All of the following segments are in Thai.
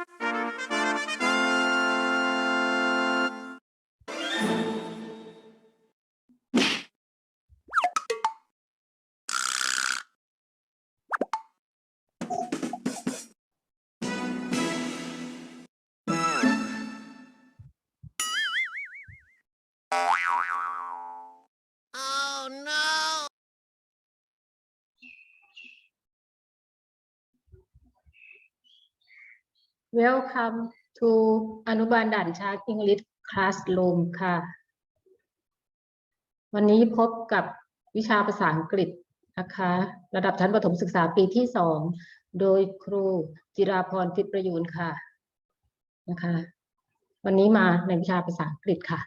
Wow. Welcome to อนุบาลด่านช้าง English Classroom ค่ะ วันนี้พบกับวิชาภาษาอังกฤษนะคะ ระดับชั้นประถมศึกษาปีที่สอง โดยครูจิราพรฟิตประยูนค่ะนะคะ วันนี้มาในวิชาภาษาอังกฤษค่ะ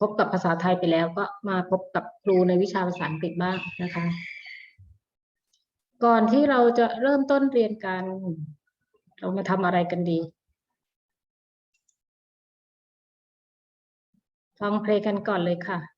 พบกับภาษาไทยไปแล้วก็มาพบกับครูในวิชาภาษาอังกฤษบ้างนะคะ ก่อนที่เราจะเริ่มต้นเรียนกัน เรามาทำอะไรกันดี ฟังเพลงกันก่อนเลยค่ะ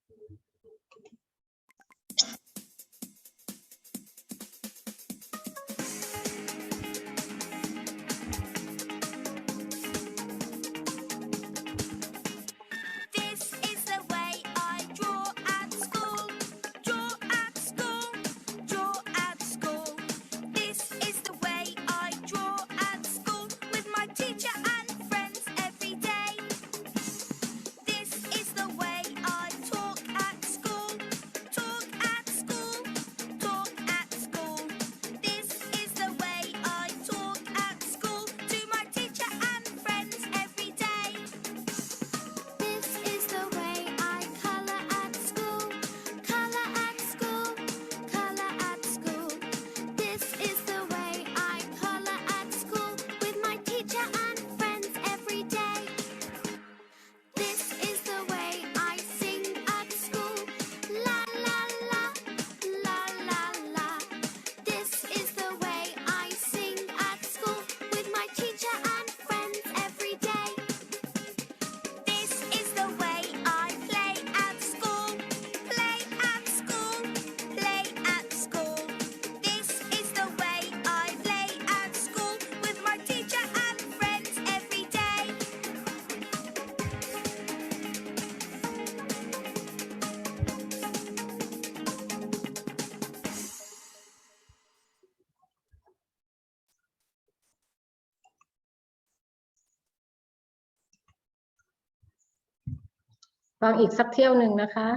ฟังอีกสักเที่ยวหนึ่งนะคะ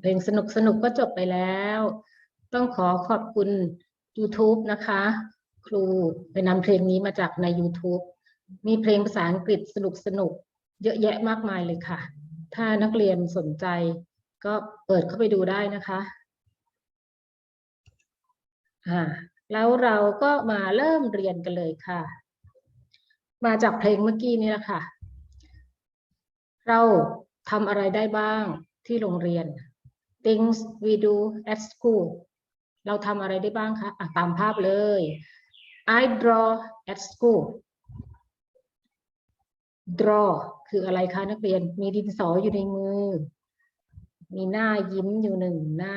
เพลงสนุกสนุกก็จบไปแล้ว ต้องขอขอบคุณ YouTube นะคะ ครูไปนำเพลงนี้มาจากใน YouTube มีเพลงภาษาอังกฤษสนุกสนุกเยอะแยะมากมายเลยค่ะ ถ้านักเรียนสนใจก็เปิดเข้าไปดูได้นะคะอ่าแล้วเราก็มาเริ่มเรียนกันเลยค่ะ มาจากเพลงเมื่อกี้นี้แหละค่ะ เราทำอะไรได้บ้างที่โรงเรียน things we do at school เราทำอะไรได้บ้างคะะตามภาพเลย I draw at school draw คืออะไรคะนักเรียน มีดินสออยู่ในมือ มีหน้ายิ้มอยู่หนึ่งหน้า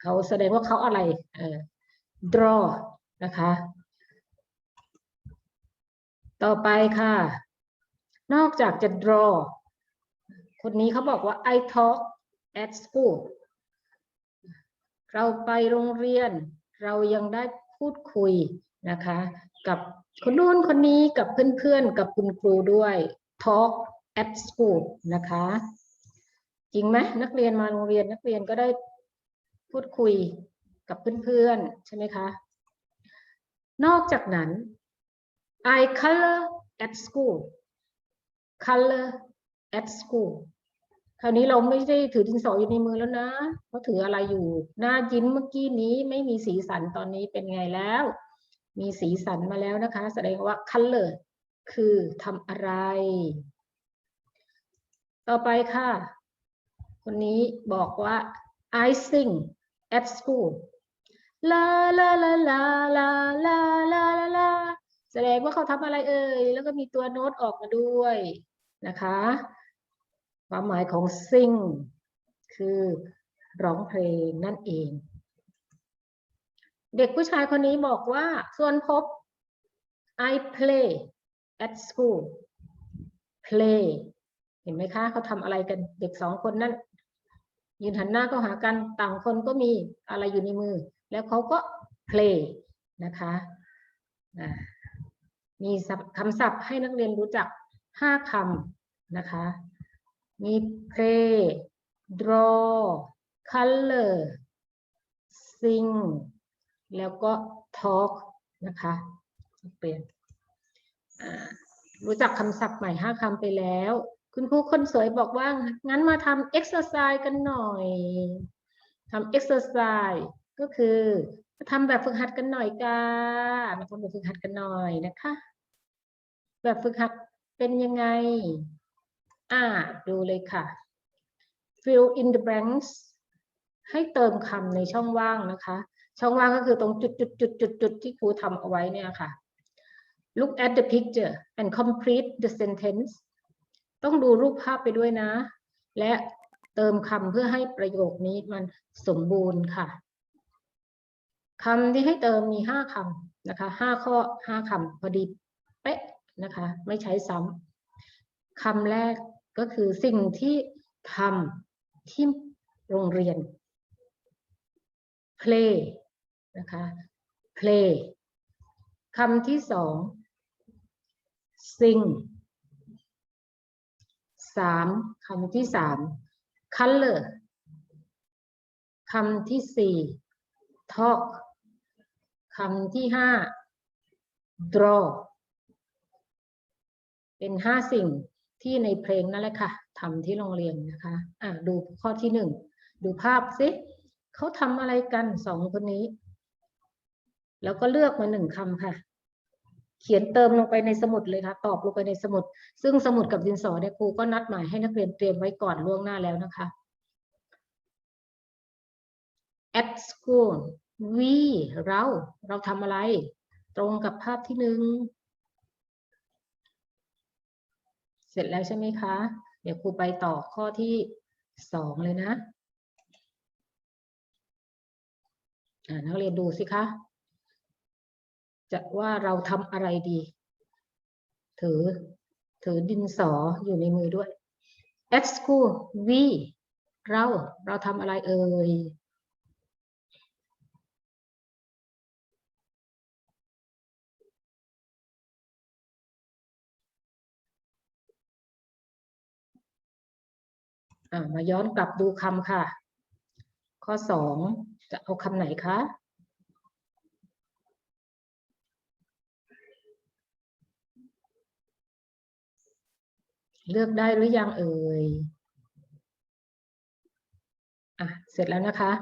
เขาแสดงว่าเขาอะไร เออ draw นะคะ ต่อไปค่ะ นอกจากจะ draw คนนี้เขาบอกว่า I talk at school เราไปโรงเรียน เรายังได้พูดคุยนะคะ กับคนนู้นคนนี้กับเพื่อนๆ กับคุณครูด้วย talk at school นะคะ จริงไหมนักเรียนมาโรงเรียนนักเรียนก็ได้พูดคุยกับเพื่อนๆ ใช่ไหมคะ นอกจากนั้น I color at school color at school คราวนี้เราไม่ได้ถือดินสออยู่ในมือแล้วนะเขาถืออะไรอยู่ หน้ายิ้มเมื่อกี้นี้ไม่มีสีสันตอนนี้เป็นไงแล้ว มีสีสันมาแล้วนะคะ แสดงว่า color คือทำอะไร ต่อไปค่ะ คนนี้บอกว่า I sing at school ลาลาลาลาลาลาลาลาแสดงว่าเขาทำอะไรเอ่ย แล้วก็มีตัวโน้ตออกมาด้วยนะคะ ความหมายของ sing คือร้องเพลงนั่นเอง เด็กผู้ชายคนนี้บอกว่า ส่วนพบ I play at school play เห็นไหมคะเขาทำอะไรกันเด็กสองคนนั่นยืนหันหน้าเข้าหากันต่างคนก็มีอะไรอยู่ในมือ แล้วเขาก็ play นะคะมีคำศัพท์ให้นักเรียนรู้จักห้าคำนะคะ มี play draw color sing แล้วก็ talk นะคะ เปลี่ยนรู้จักคำศัพท์ใหม่ห้าคำไปแล้ว คุณครูคนสวยบอกว่า งั้นมาทำ exercise กันหน่อยทำ exercise ก็คือทำแบบฝึกหัดกันหน่อยกามาทำแบบฝึกหัดกันหน่อยนะคะ แบบฝึกหัดเป็นยังไง อ่าดูเลยค่ะ fill in the blanks ให้เติมคำในช่องว่างนะคะ ช่องว่างก็คือตรงจุดจุดจุดจุดจุดที่ครูทำเอาไว้เนี่ยค่ะ look at the picture and complete the sentence ต้องดูรูปภาพไปด้วยนะ และเติมคำเพื่อให้ประโยคนี้มันสมบูรณ์ค่ะคำที่ให้เติมมีห้าคำนะคะห้าข้อห้าคำพอดีเป๊ะนะคะ ไม่ใช้ซ้ำคำแรก ก็คือสิ่งที่ทำที่โรงเรียน play นะคะ play คำที่สอง sing สามคำที่สาม color คำที่สี่ talk คำที่ห้า draw เป็นห้าสิ่ง ที่ในเพลงนั่นแหละค่ะทำที่โรงเรียนนะคะอะดูข้อที่หนึ่งดูภาพสิเขาทำอะไรกันสองคนนี้ แล้วก็เลือกมาหนึ่งคำค่ะ เขียนเติมลงไปในสมุดเลยค่ะ ตอบลงไปในสมุด ซึ่งสมุดกับดินสอเนี่ยครูก็นัดหมายให้นักเรียนเตรียมไว้ก่อนล่วงหน้าแล้วนะคะ at school we เรา เราทำอะไร ตรงกับภาพที่หนึ่ง เสร็จแล้วใช่ไหมคะ เดี๋ยวครูไปต่อข้อที่สองเลยนะนักเรียนดูสิคะ จะว่าเราทำอะไรดี ถือ ถือดินสออยู่ในมือด้วย at school we เรา เราทำอะไรเอ่ย มาย้อนกลับดูคำค่ะ ข้อสองจะเอาคำไหนคะเลือกได้หรือยังเอ่ย อะ เสร็จแล้วนะคะ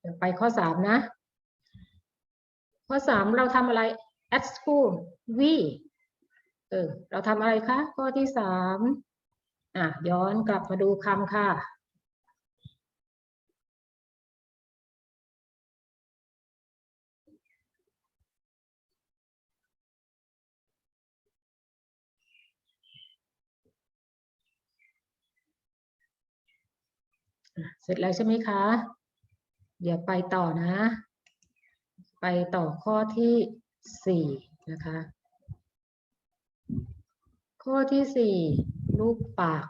เดี๋ยวไปข้อสามนะ ข้อสามเราทำอะไร at school we เออ เราทำอะไรคะ ข้อที่สาม อะย้อนกลับมาดูคำค่ะ เสร็จแล้วใช่ไหมคะ เดี๋ยวไปต่อนะ ไปต่อข้อที่สี่นะคะ ข้อที่สี่ รูปปาก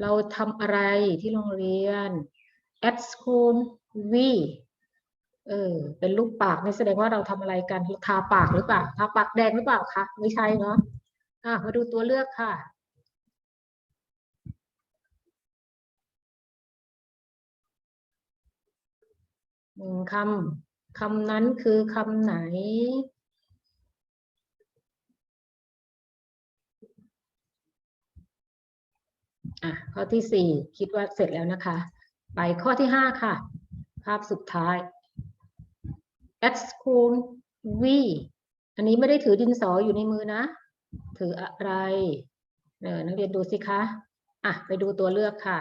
เราทำอะไรที่โรงเรียน at school we เออ เป็นรูปปากนี่แสดงว่าเราทำอะไรกันทาปากหรือเปล่าทาปากแดงหรือเปล่าคะไม่ใช่เนาะอะมาดูตัวเลือกค่ะหนึ่งคำคำนั้นคือคำไหน อะข้อที่สี่คิดว่าเสร็จแล้วนะคะ ไปข้อที่ห้าค่ะ ภาพสุดท้าย x คูณ v อันนี้ไม่ได้ถือดินสออยู่ในมือนะ ถืออะไรเออนักเรียนดูสิคะ อะ ไปดูตัวเลือกค่ะ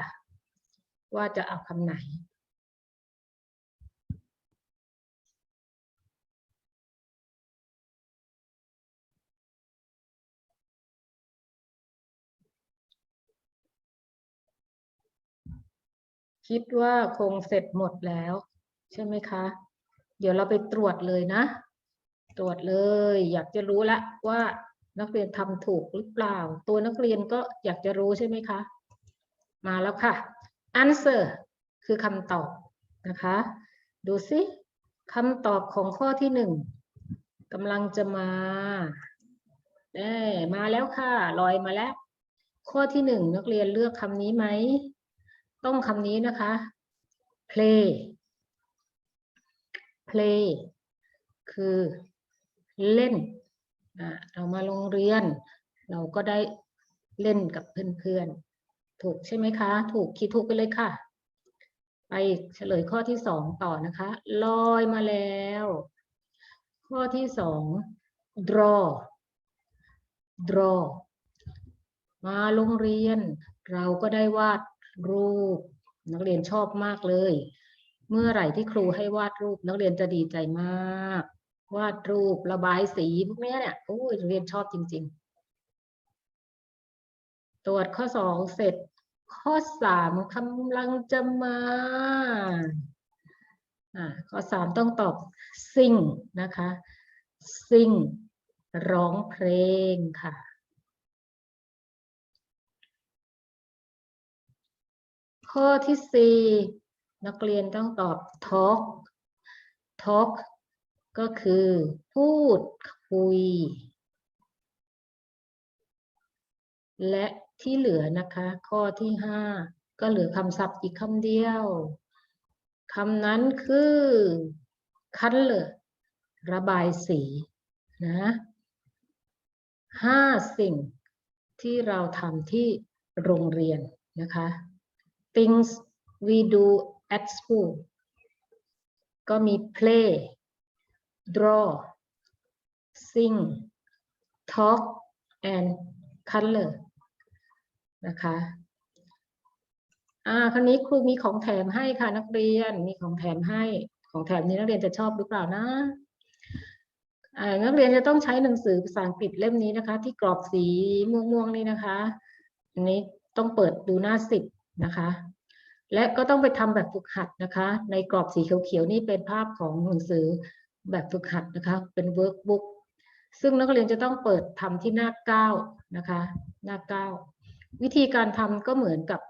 ว่าจะเอาคำไหน คิดว่าคงเสร็จหมดแล้ว ใช่ไหมคะ เดี๋ยวเราไปตรวจเลยนะ ตรวจเลย อยากจะรู้ละว่านักเรียนทำถูกหรือเปล่า ตัวนักเรียนก็อยากจะรู้ใช่ไหมคะ มาแล้วค่ะ answer คือคำตอบนะคะ ดูสิคำตอบของข้อที่หนึ่งกำลังจะมาเอ้มาแล้วค่ะ ลอยมาแล้ว ข้อที่หนึ่งนักเรียนเลือกคำนี้ไหม ต้องคำนี้นะคะ play play คือเล่นอะเรามาโรงเรียน เราก็ได้เล่นกับเพื่อนๆ ถูกใช่ไหมคะ ถูกคิดถูกไปเลยค่ะ ไปเฉลยข้อที่สองต่อนะคะ ลอยมาแล้ว ข้อที่สอง draw draw มาโรงเรียน เราก็ได้วาด รูป นักเรียนชอบมากเลย เมื่อไหร่ที่ครูให้วาดรูป นักเรียนจะดีใจมาก วาดรูประบายสีพวกเนี้ยเนี่ยโอ้ยนักเรียนชอบจริง ๆ ตรวจข้อสองเสร็จข้อสามกำลังจะมาอ่าข้อสามต้องตอบ sing นะคะ sing ร้องเพลงค่ะ ข้อที่สี่นักเรียนต้องตอบ talk talk ก็คือพูดคุย และที่เหลือนะคะ ข้อที่ห้าก็เหลือคำศัพท์อีกคำเดียวคำนั้นคือ color ระบายสีนะห้าสิ่งที่เราทำที่โรงเรียนนะคะ things we do at school ก็มี play draw sing talk and color นะคะอ่าคราวนี้ครูมีของแถมให้ค่ะนักเรียนมีของแถมให้ของแถมนี้นักเรียนจะชอบหรือเปล่านะอ่านักเรียนจะต้องใช้หนังสือภาษาอังกฤษเล่มนี้นะคะ ที่กรอบสีม่วงๆนี่นะคะอันนี้ต้องเปิดดูหน้าสิบ นะคะ และก็ต้องไปทำแบบฝึกหัดนะคะ ในกรอบสีเขียวๆนี่เป็นภาพของหนังสือแบบฝึกหัดนะคะ เป็นเวิร์กบุ๊กซึ่งนักเรียนจะต้องเปิดทำที่หน้าเก้านะคะ หน้าเก้าวิธีการทำก็เหมือนกับ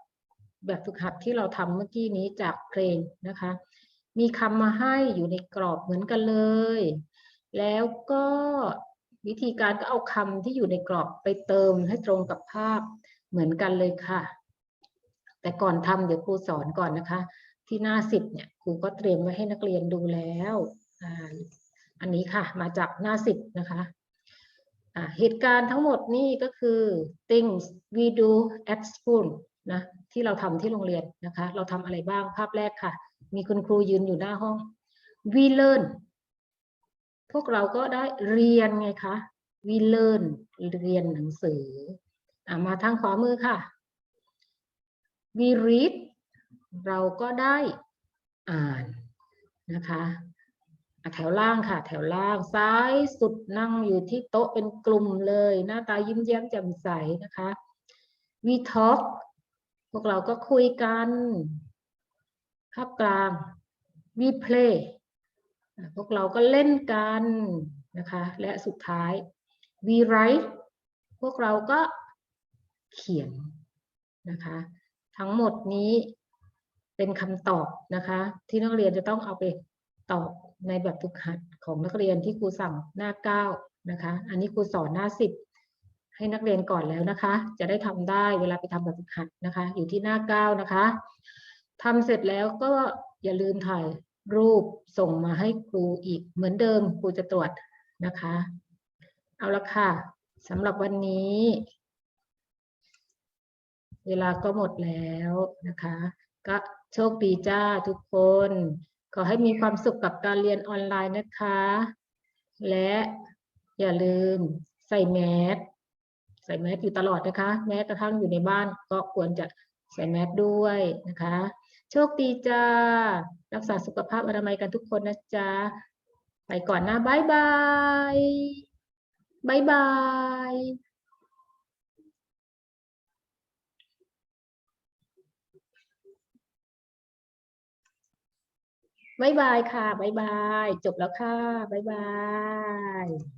แบบฝึกหัดที่เราทำเมื่อกี้นี้จากเพลงนะคะ มีคำมาให้อยู่ในกรอบเหมือนกันเลย แล้วก็วิธีการก็เอาคำที่อยู่ในกรอบไปเติมให้ตรงกับภาพเหมือนกันเลยค่ะ แต่ก่อนทำเดี๋ยวครูสอนก่อนนะคะ ที่หน้าสิบเนี่ยครูก็เตรียมไว้ให้นักเรียนดูแล้วอันนี้ค่ะ มาจากหน้าสิบนะคะเหตุการณ์ทั้งหมดนี่ก็คือ things we do at school นะที่เราทำที่โรงเรียนนะคะ เราทำอะไรบ้างภาพแรกค่ะ มีคุณครูยืนอยู่หน้าห้อง we learn พวกเราก็ได้เรียนไงคะ we learn เรียนหนังสืออมาทางขวามือค่ะ we read เราก็ได้อ่านนะคะแถวล่างค่ะ แถวล่างซ้ายสุดนั่งอยู่ที่โต๊ะเป็นกลุ่มเลย หน้าตายิ้มแย้มแจ่มใสนะคะ we talk พวกเราก็คุยกันภาพกลาง we play พวกเราก็เล่นกันนะคะ และสุดท้าย we write พวกเราก็เขียนนะคะ ทั้งหมดนี้เป็นคำตอบนะคะ ที่นักเรียนจะต้องเอาไปตอบในแบบฝึกหัดของนักเรียนที่ครูสั่งหน้าเก้านะคะ อันนี้ครูสอนหน้าสิบให้นักเรียนก่อนแล้วนะคะ จะได้ทำได้เวลาไปทำแบบฝึกหัดนะคะ อยู่ที่หน้าเก้านะคะทำเสร็จแล้วก็อย่าลืมถ่ายรูปส่งมาให้ครูอีกเหมือนเดิมครูจะตรวจนะคะ เอาละค่ะสำหรับวันนี้ เวลาก็หมดแล้วนะคะ ก็โชคดีจ้าทุกคน ขอให้มีความสุขกับการเรียนออนไลน์นะคะ และอย่าลืมใส่แมสใส่แมสอยู่ตลอดนะคะ แม้กระทั่งอยู่ในบ้านก็ควรจะใส่แมสด้วยนะคะ โชคดีจ้า รักษาสุขภาพอนามัยกันทุกคนนะจ๊ะ ไปก่อนนะบายบายบายบาย บายบายค่ะบายบาย จบแล้วค่ะบายบาย